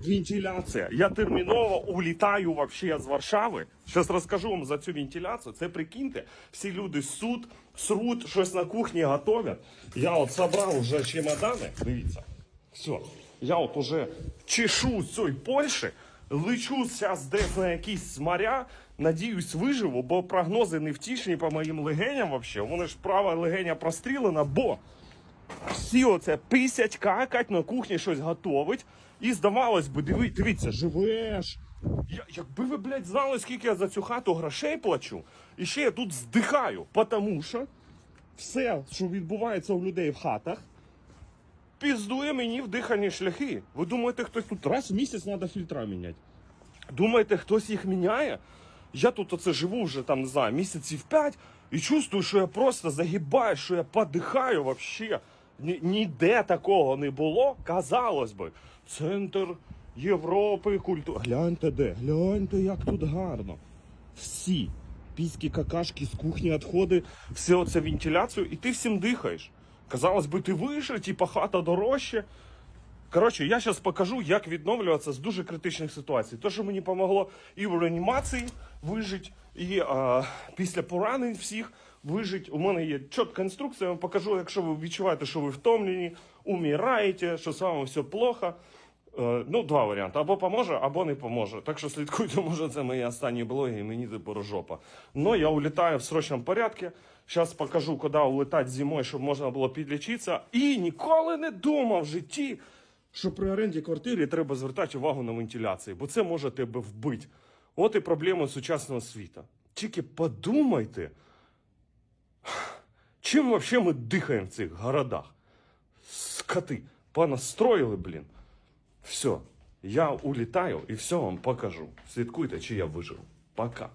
вентиляція. Я терміново улітаю вообще з Варшави. Зараз розкажу вам за цю вентиляцію. Це прикиньте, всі люди суд, срут, щось на кухні готовять. Я от собрав вже чемодани. Дивіться. Все. Я от уже чешу з цієї Польщі, лечу зараз десь на якісь моря. Надіюсь, виживу, бо прогнози не втішні по моїм легеням вообще. Вони ж права легеня прострілена, бо всі оце писять, какать, на кухні щось готовить. І здавалось би, диви, дивіться, живеш. Я, якби ви, блядь, знали, скільки я за цю хату грошей плачу, і ще я тут здихаю, тому що все, що відбувається у людей в хатах, піздує мені в дихальні шляхи. Ви думаєте, хтось тут раз в місяць треба фільтра міняти? Думаєте, хтось їх міняє? Я тут оце живу вже там, не знаю, місяців п'ять і чувствую, що я просто загибаю, що я подихаю вообще. Ні- Ніде такого не було. Казалось би, центр Європи, культури. Гляньте де, гляньте, як тут гарно. Всі піські какашки з кухні відходи, все оце вентиляцію, і ти всім дихаєш. Казалось би, ти вийшов, типа хата дорожче. Коротше, я зараз покажу, як відновлюватися з дуже критичних ситуацій. Те, що мені допомогло і в реанімації вижити, і а, після поранень всіх вижити. У мене є чітка інструкція, я вам покажу, якщо ви відчуваєте, що ви втомлені, умираєте, що з вами все плохо. Е, ну, два варіанти: або поможе, або не поможе. Так що слідкуйте, може, це мої останні блоги, і мені тепер жопа. Но я улітаю в срочному порядку. Зараз покажу, куди улетати зимою, щоб можна було підлічитися. І ніколи не думав в житті, що при оренді квартири треба звертати увагу на вентиляцію, бо це може тебе вбити. От і проблема сучасного світу. Тільки подумайте, чим взагалі ми дихаємо в цих городах? Скоти, понастроїли, блін. Все, я улітаю і все вам покажу. Слідкуйте, чи я виживу. Пока.